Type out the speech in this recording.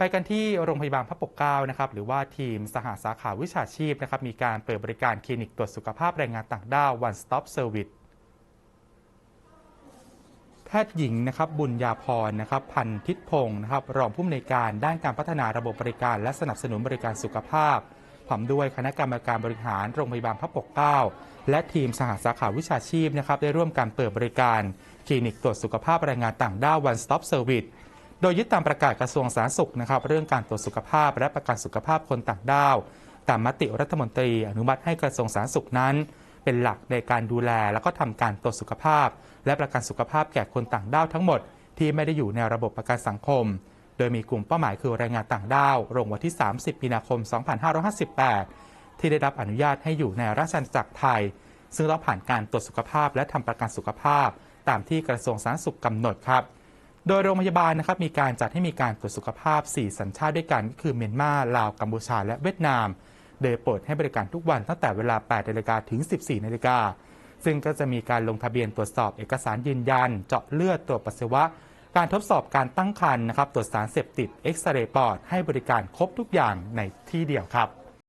ไปกันที่โรงพยาบาลพระปกเกล้านะครับหรือว่าทีมสหสาขาวิชาชีพนะครับมีการเปิดบริการคลินิกตรวจสุขภาพแรงงานต่างด้าว One Stop Service แพทย์หญิงนะครับบุญญาพรนะครับพันทิศพงศ์นะครับรองผู้อำนวยการด้านการพัฒนาระบบบริการ และสนับสนุนบริการสุขภาพพร้อมด้วยคณะกรรมการบริหารโรงพยาบาลพระปกเกล้าและทีมสหสาขาวิชาชีพนะครับได้ร่วมการเปิดบริการคลินิกตรวจสุขภาพแรงงานต่างด้าว One Stop Service โดยยึดตามประกาศกระทรวงสาธารณสุขนะครับ เรื่องการตรวจสุขภาพและประกันสุขภาพคนต่างด้าว ตามมติรัฐมนตรี อนุมัติให้กระทรวงสาธารณสุขนั้น เป็นหลักในการดูแลแล้วก็ทำการตรวจสุขภาพ และประกันสุขภาพแก่คนต่างด้าวทั้งหมด ที่ไม่ได้อยู่ในระบบประกันสังคม โดยมีกลุ่มเป้าหมายคือแรงงานต่างด้าวลงวันที่ 30 มีนาคม 2558 ที่ได้รับอนุญาตให้อยู่ในราชอาณาจักรไทย ซึ่งต้องผ่านการตรวจสุขภาพและทำประกันสุขภาพ ตามที่กระทรวงสาธารณสุขกำหนดครับ โดยโรงพยาบาลนะครับมีการจัดให้มีการตรวจสุขภาพ 4 สัญชาติด้วยกันก็คือเมียนมาลาวกัมพูชาและเวียดนาม โดยเปิดให้บริการทุกวันตั้งแต่เวลา 8นาฬิกาถึง 14นาฬิกาซึ่งก็จะมีการลงทะเบียนตรวจสอบเอกสารยืนยัน เจาะเลือดตรวจปัสสาวะ การทดสอบการตั้งครรภ์นะครับตรวจสารเสพติดเอ็กซเรย์ปอดให้บริการครบทุกอย่างในที่เดียวครับ